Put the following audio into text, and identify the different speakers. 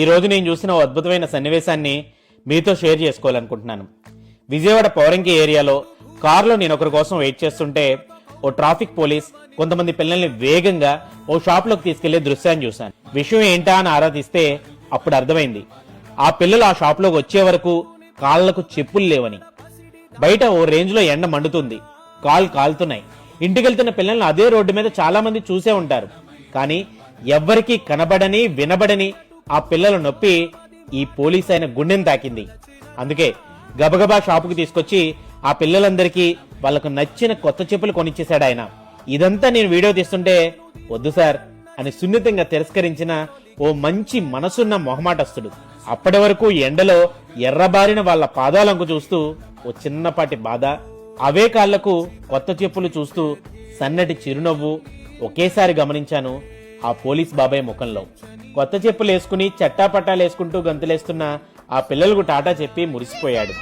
Speaker 1: ఈ రోజు నేను చూసిన ఓ అద్భుతమైన సన్నివేశాన్ని మీతో షేర్ చేసుకోవాలనుకుంటున్నాను. విజయవాడ పౌరంకి ఏరియాలో కారులో నేను ఒకరి కోసం వెయిట్ చేస్తుంటే ఓ ట్రాఫిక్ పోలీస్ కొంతమంది పిల్లల్ని వేగంగా ఓ షాప్లోకి తీసుకెళ్ళే దృశ్యాన్ని చూశాను. విషయం ఏంటా అని ఆరా తీస్తే అప్పుడు అర్థమైంది. ఆ పిల్లలు ఆ షాప్లోకి వచ్చే వరకు కాళ్ళకు చెప్పులు లేవని. బయట ఓ రేంజ్లో ఎండ మండుతుంది. కాలు కాలుతున్నాయి. ఇంటికెళ్తున్న పిల్లల్ని అదే రోడ్డు మీద చాలా మంది చూసే ఉంటారు. కానీ ఎవ్వరికీ కనబడని వినబడని ఆ పిల్లల నొప్పి ఈ పోలీస్ అయిన గుండెని తాకింది. అందుకే గబగబా షాపుకి తీసుకొచ్చి ఆ పిల్లలందరికీ వాళ్ళకు నచ్చిన కొత్త చెప్పులు కొనిచ్చేశాడు ఆయన. ఇదంతా నేను వీడియో తీస్తుంటే వద్దు సార్ అని సున్నితంగా తిరస్కరించిన ఓ మంచి మనసున్న మొహమాటస్తుడు. అప్పటి వరకు ఎండలో ఎర్రబారిన వాళ్ళ పాదాలంకు చూస్తూ ఓ చిన్నపాటి బాధ. అవే కాళ్ళకు కొత్త చెప్పులు చూస్తూ సన్నటి చిరునవ్వు ఒకేసారి గమనించాను. ఆ పోలీస్ బాబాయ్ ముఖంలో. కొత్త చెప్పులు వేసుకుని చట్టాపట్టాలు వేసుకుంటూ గంతులేస్తున్న ఆ పిల్లలకు టాటా చెప్పి మురిసిపోయాడు.